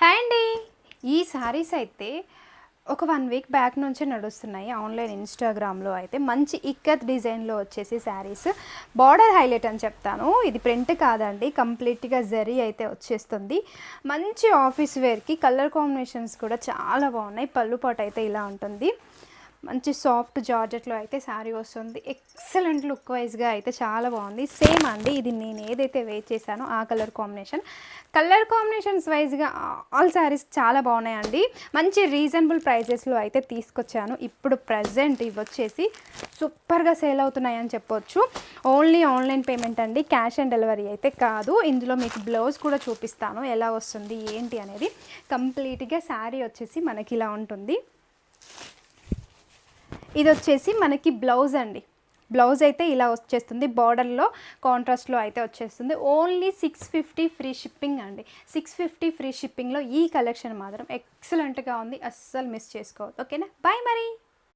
Hi అండి. ఈ శారీస్ అయితే ఒక వన్ వీక్ బ్యాక్ నుంచే నడుస్తున్నాయి. ఆన్లైన్ ఇన్స్టాగ్రామ్లో అయితే మంచి ఇక్కత్ డిజైన్లో వచ్చేసి శారీస్ బార్డర్ హైలైట్ అని చెప్తాను. ఇది ప్రింట్ కాదండి కంప్లీట్గా జరీ అయితే వచ్చేస్తుంది. మంచి ఆఫీస్ వేర్కి కలర్ కాంబినేషన్స్ కూడా చాలా బాగున్నాయి. పళ్ళు పాటు అయితే ఇలా ఉంటుంది. మంచి సాఫ్ట్ జార్జెట్లో అయితే శారీ వస్తుంది. ఎక్సలెంట్ లుక్ వైజ్గా అయితే చాలా బాగుంది. సేమ్ అండి ఇది నేను ఏదైతే వెయిట్ చేశానో ఆ కలర్ కాంబినేషన్. కలర్ కాంబినేషన్స్ వైజ్గా ఆల్ శారీస్ చాలా బాగున్నాయండి. మంచి రీజనబుల్ ప్రైజెస్లో అయితే తీసుకొచ్చాను. ఇప్పుడు ప్రజెంట్ ఇవి వచ్చేసి సూపర్గా సేల్ అవుతున్నాయని చెప్పొచ్చు. ఓన్లీ ఆన్లైన్ పేమెంట్ అండి క్యాష్ ఆన్ డెలివరీ అయితే కాదు. ఇందులో మీకు బ్లౌజ్ కూడా చూపిస్తాను ఎలా వస్తుంది ఏంటి అనేది. కంప్లీట్గా శారీ వచ్చేసి మనకి ఇలా ఉంటుంది. ఇది వచ్చేసి మనకి బ్లౌజ్ అండి. బ్లౌజ్ అయితే ఇలా వచ్చేస్తుంది. బార్డర్లో కాంట్రాస్ట్లో అయితే వచ్చేస్తుంది. Only six fifty free shipping అండి. సిక్స్ ఫిఫ్టీ ఫ్రీ షిప్పింగ్లో ఈ కలెక్షన్ మాత్రం ఎక్సలెంట్గా ఉంది. అస్సలు మిస్ చేసుకోవద్దు. ఓకేనా? బాయ్ మరి!